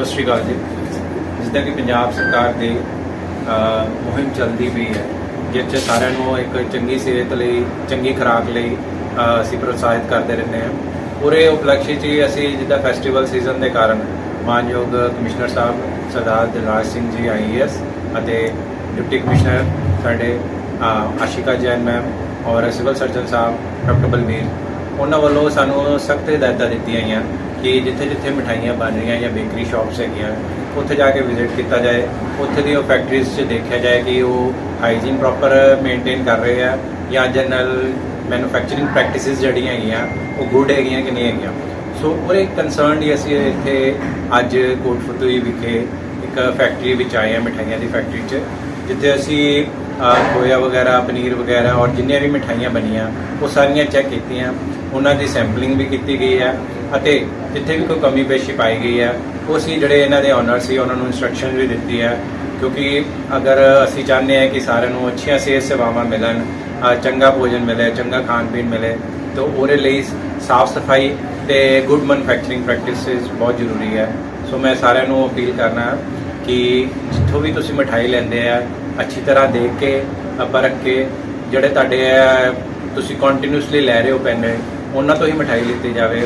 ਸਤਿ ਸ਼੍ਰੀ ਅਕਾਲ ਜੀ। ਜਿੱਦਾਂ ਕਿ ਪੰਜਾਬ ਸਰਕਾਰ ਦੀ ਮੁਹਿੰਮ ਚੱਲਦੀ ਪਈ ਹੈ, ਜਿਸ 'ਚ ਸਾਰਿਆਂ ਨੂੰ ਇੱਕ ਚੰਗੀ ਸਿਹਤ ਲਈ, ਚੰਗੀ ਖੁਰਾਕ ਲਈ ਅਸੀਂ ਪ੍ਰੋਤਸਾਹਿਤ ਕਰਦੇ ਰਹਿੰਦੇ ਹਾਂ। ਪੂਰੇ ਉਪਲਕਸ਼ 'ਚ ਹੀ ਅਸੀਂ ਜਿੱਦਾਂ ਫੈਸਟੀਵਲ ਸੀਜ਼ਨ ਦੇ ਕਾਰਨ ਮਾਨਯੋਗ ਕਮਿਸ਼ਨਰ ਸਾਹਿਬ ਸਰਦਾਰ ਦਿਲਰਾਜ ਸਿੰਘ ਜੀ ਆਈਏਐਸ ਅਤੇ ਡਿਪਟੀ ਕਮਿਸ਼ਨਰ ਸਾਡੇ ਆਸ਼ਿਕਾ ਜੈਨ ਮੈਮ ਔਰ ਸਿਵਲ ਸਰਜਨ ਸਾਹਿਬ ਡਾਕਟਰ ਬਲਵੀਰ ਉਹਨਾਂ ਵੱਲੋਂ ਸਾਨੂੰ ਸਖਤ ਹਦਾਇਤਾਂ ਦਿੱਤੀਆਂ ਗਈਆਂ ਕਿ ਜਿੱਥੇ ਜਿੱਥੇ ਮਠਾਈਆਂ ਬਣ ਰਹੀਆਂ ਜਾਂ ਬੇਕਰੀ ਸ਼ਾਪਸ ਹੈਗੀਆਂ, ਉੱਥੇ ਜਾ ਕੇ ਵਿਜ਼ਿਟ ਕੀਤਾ ਜਾਏ। ਉੱਥੇ ਦੀ ਉਹ ਫੈਕਟਰੀਜ਼ 'ਚ ਦੇਖਿਆ ਜਾਏ ਕਿ ਉਹ ਹਾਈਜੀਨ ਪ੍ਰੋਪਰ ਮੇਨਟੇਨ ਕਰ ਰਹੇ ਆ ਜਾਂ ਜਨਰਲ ਮੈਨੂਫੈਕਚਰਿੰਗ ਪ੍ਰੈਕਟਿਸਿਸ ਜਿਹੜੀਆਂ ਹੈਗੀਆਂ, ਉਹ ਗੁੱਡ ਹੈਗੀਆਂ ਕਿ ਨਹੀਂ ਹੈਗੀਆਂ। ਸੋ ਉਹਦੇ ਕੰਸਰਨ ਹੀ ਅਸੀਂ ਇੱਥੇ ਅੱਜ ਕੋਟਫਤੂਈ ਵਿਖੇ ਇੱਕ ਫੈਕਟਰੀ ਵਿੱਚ ਆਏ ਹਾਂ, ਮਿਠਾਈਆਂ ਦੀ ਫੈਕਟਰੀ 'ਚ, ਜਿੱਥੇ ਅਸੀਂ ਖੋਇਆ ਵਗੈਰਾ, ਪਨੀਰ ਵਗੈਰਾ ਔਰ ਜਿੰਨੀਆਂ ਵੀ ਮਿਠਾਈਆਂ ਬਣੀਆਂ, ਉਹ ਸਾਰੀਆਂ ਚੈੱਕ ਕੀਤੀਆਂ। ਉਹਨਾਂ ਦੀ ਸੈਂਪਲਿੰਗ ਵੀ ਕੀਤੀ ਗਈ ਹੈ ਅਤੇ ਜਿੱਥੇ ਵੀ ਕੋਈ ਕਮੀ ਪੇਸ਼ੀ ਪਾਈ ਗਈ ਹੈ ਉਹ ਅਸੀਂ ਜਿਹੜੇ ਇਹਨਾਂ ਦੇ ਓਨਰ ਸੀ ਉਹਨਾਂ ਨੂੰ ਇਨਸਟਰਕਸ਼ਨ ਵੀ ਦਿੱਤੀ ਹੈ। ਕਿਉਂਕਿ ਅਗਰ ਅਸੀਂ ਚਾਹੁੰਦੇ ਹਾਂ ਕਿ ਸਾਰਿਆਂ ਨੂੰ ਅੱਛੀਆਂ ਸਿਹਤ ਸੇਵਾਵਾਂ ਮਿਲਣ ਚੰਗਾ ਭੋਜਨ ਮਿਲੇ ਚੰਗਾ ਖਾਣ ਪੀਣ ਮਿਲੇ ਤਾਂ ਉਹਦੇ ਲਈ ਸਾਫ਼ ਸਫ਼ਾਈ ਤੇ ਗੁੱਡ ਮੈਨੂਫੈਕਚਰਿੰਗ ਪ੍ਰੈਕਟਿਸਿਸ ਬਹੁਤ ਜ਼ਰੂਰੀ ਹੈ। ਸੋ ਮੈਂ ਸਾਰਿਆਂ ਨੂੰ ਅਪੀਲ ਕਰਨਾ ਕਿ ਜਿੱਥੋਂ ਵੀ ਤੁਸੀਂ ਮਠਾਈ ਲੈਂਦੇ ਆ ਅੱਛੀ ਤਰ੍ਹਾਂ ਦੇਖ ਕੇ ਅ, ਪਰਖ ਕੇ ਜਿਹੜੇ ਤੁਹਾਡੇ ਅ, ਤੁਸੀਂ ਕੰਟੀਨਿਊਸਲੀ ਲੈ ਰਹੇ ਹੋ ਪੈਨੇ ਉਹਨਾਂ ਤੋਂ ਹੀ ਮਠਾਈ ਲਿੱਤੀ ਜਾਵੇ।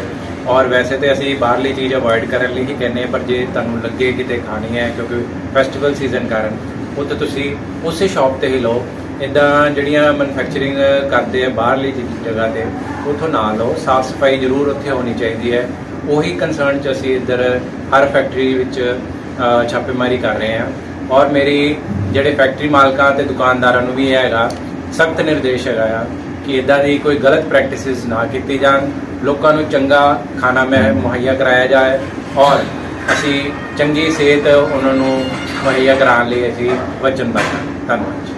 ਔਰ ਵੈਸੇ ਤੇ ਅਸੀਂ ਬਾਹਰਲੀ ਚੀਜ਼ ਅਵੋਇਡ ਕਰਨ ਲਈ ਹੀ ਕਹਿੰਦੇ ਹਾਂ, ਪਰ ਜੇ ਤੁਹਾਨੂੰ ਲੱਗੇ ਕਿਤੇ ਖਾਣੀ ਹੈ, ਕਿਉਂਕਿ ਫੈਸਟੀਵਲ ਸੀਜ਼ਨ ਕਾਰਨ ਉੱਥੇ ਤੁਸੀਂ ਉਸੇ ਸ਼ਾਪ ਤੇ ਹੀ ਲਓ। ਇਦਾਂ ਜਿਹੜੀਆਂ ਮੈਨੂਫੈਕਚਰਿੰਗ ਕਰਦੇ ਆ ਬਾਹਰਲੀ ਜਗ੍ਹਾ ਤੇ, ਉੱਥੋਂ ਨਾ ਲਓ। ਸਾਫ਼ ਸਫ਼ਾਈ ਜ਼ਰੂਰ ਉੱਥੇ ਹੋਣੀ ਚਾਹੀਦੀ ਹੈ। ਉਹੀ ਕੰਸਰਨ ਚ ਅਸੀਂ ਇੱਧਰ ਹਰ ਫੈਕਟਰੀ ਵਿੱਚ ਛਾਪੇਮਾਰੀ ਕਰ ਰਹੇ ਹਾਂ। ਔਰ ਮੇਰੀ ਜਿਹੜੇ ਫੈਕਟਰੀ ਮਾਲਕਾਂ ਤੇ ਦੁਕਾਨਦਾਰਾਂ ਨੂੰ ਵੀ ਇਹ ਹੈਗਾ, ਸਖਤ ਨਿਰਦੇਸ਼ ਹੈਗਾ ਆ ਕਿ ਇਦਾਂ ਦੀ ਕੋਈ ਗਲਤ ਪ੍ਰੈਕਟਿਸਿਸ ਨਾ ਕੀਤੀ ਜਾਣ। ਲੋਕਾਂ ਨੂੰ ਚੰਗਾ ਖਾਣਾ ਮੈਂ ਮੁਹੱਈਆ ਕਰਾਇਆ ਜਾਏ ਔਰ ਅਸੀਂ ਚੰਗੀ ਸਿਹਤ ਉਹਨਾਂ ਨੂੰ ਮੁਹੱਈਆ ਕਰਾਉਣ ਲਈ ਅਸੀਂ ਵਚਨਬੱਧ ਹਾਂ। ਧੰਨਵਾਦ ਜੀ।